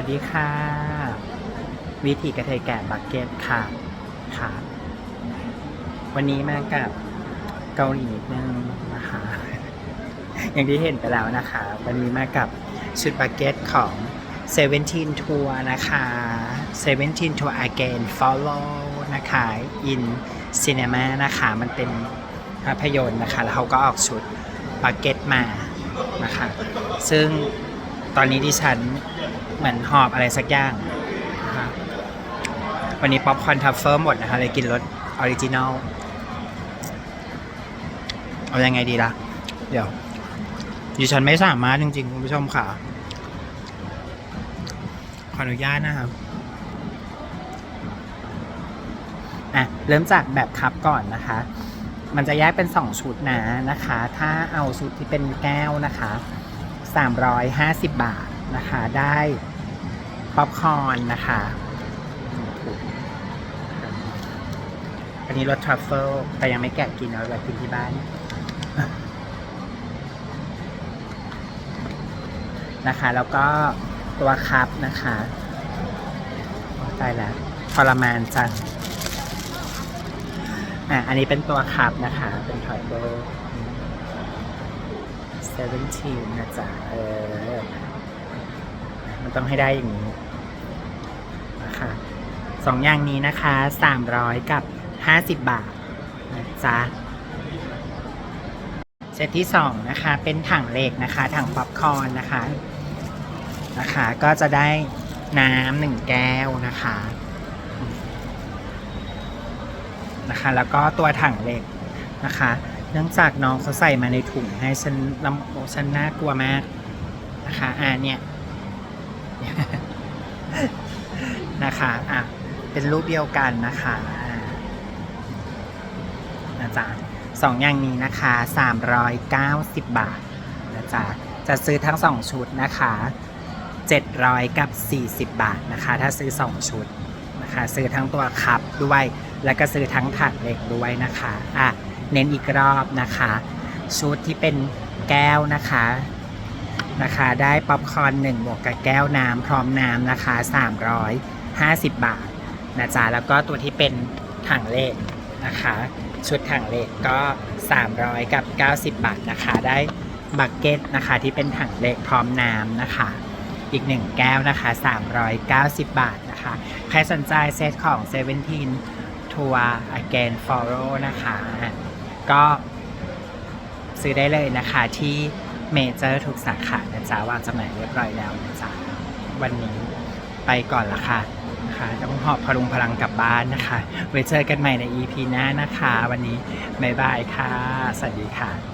วัสดีค่ะ วิธีกระเทยแก่บักเก็ตค่ะ ค่ะ วันนี้มากับเกาหลีนิดนึงนะคะ อย่างที่เห็นไปแล้วนะคะ วันนี้มากับชุดบักเก็ตของ17 Tour นะคะ17 Tour Again Follow นะคะ in Cinema นะคะ มันเป็นภาพยนตร์นะคะ แล้วเขาก็ออกชุดบักเก็ตมานะคะ ซึ่ง ตอนนี้ดิฉันเหมือนหอบอะไรสักอย่างนะคะวันนี้ป๊อปคอนทัฟเฟิลหมดนะคะเลยกินรสออริจินอลเอายังไงดีล่ะ เดี๋ยวดิฉันไม่สามารถจริงๆ คุณผู้ชมค่ะ ขออนุญาตนะครับอะเริ่มจากแบบคับก่อนนะคะ มันจะแยกเป็น 2 ชุดนะนะคะ ถ้าเอาชุดที่เป็นแก้วนะคะ 350 บาทนะคะ ได้ป๊อปคอนนะคะ อันนี้รสทรัฟเฟิลแต่ยังไม่แกะกินเอาไว้กินที่บ้านนะคะ แล้วก็ตัวคัพนะคะได้แล้วทรมานจังอะอันนี้เป็นตัวคัพนะคะ เป็นทัยเบอร์ 17นะจ๊ะเออมันต้องให้ได้อย่างนี้นะคะสองอย่างนี้นะคะ 300 กับ 50 บาทนะจ๊ะเซตที่ 2 นะคะ เป็นถังเหล็กนะคะ ถังป๊อปคอนนะคะนะคะ ก็จะได้น้ำหนึ่งแก้วนะคะนะคะ แล้วก็ตัวถังเหล็กนะคะ เนื่องจากน้องเขาใส่มาในถุงให้ฉันลำโอฉันน่ากลัวมากนะคะอ่าเนี่ยนะคะอะเป็นรูปเดียวกันนะคะอานะจ๊ะสองอย่างนี้นะคะ 390 บาทนะจ๊ะจะซื้อทั้ง2ชุดนะคะ 700 กับ 40 บาทนะคะ ถ้าซื้อ 2 ชุดนะคะ ซื้อทั้งตัวคัพด้วย แล้วก็ซื้อทั้งถังเหล็กด้วยนะคะอะ เน้นอีกรอบนะคะ ชุดที่เป็นแก้วนะคะนะคะ ได้ป๊อปคอร์น1บวกกับแก้วน้ำพร้อมน้ำนะคะ 350 บาทนะจ๊ะแล้วก็ตัวที่เป็นถังเหล็กนะคะ ชุดถังเหล็กก็ 300 กับ 90 บาทนะคะ ได้บักเก็ตนะคะที่เป็นถังเหล็กพร้อมน้ำนะคะ อีก 1 แก้วนะคะ 390 บาทนะคะ ใครสนใจเซตของ 17 Tour Again Follow นะคะ ก็ซื้อได้เลยนะคะที่เมเจอร์ทุกสาขานะจ๊ะวางจำหน่ายเรียบร้อยแล้วนะจ๊ะวันนี้ไปก่อนละค่ะนะคะต้องหอบพลุงพลังกลับบ้านนะคะ ไว้เจอกันใหม่ใน EP หน้านะคะ วันนี้บ๊ายบายค่ะ สวัสดีค่ะ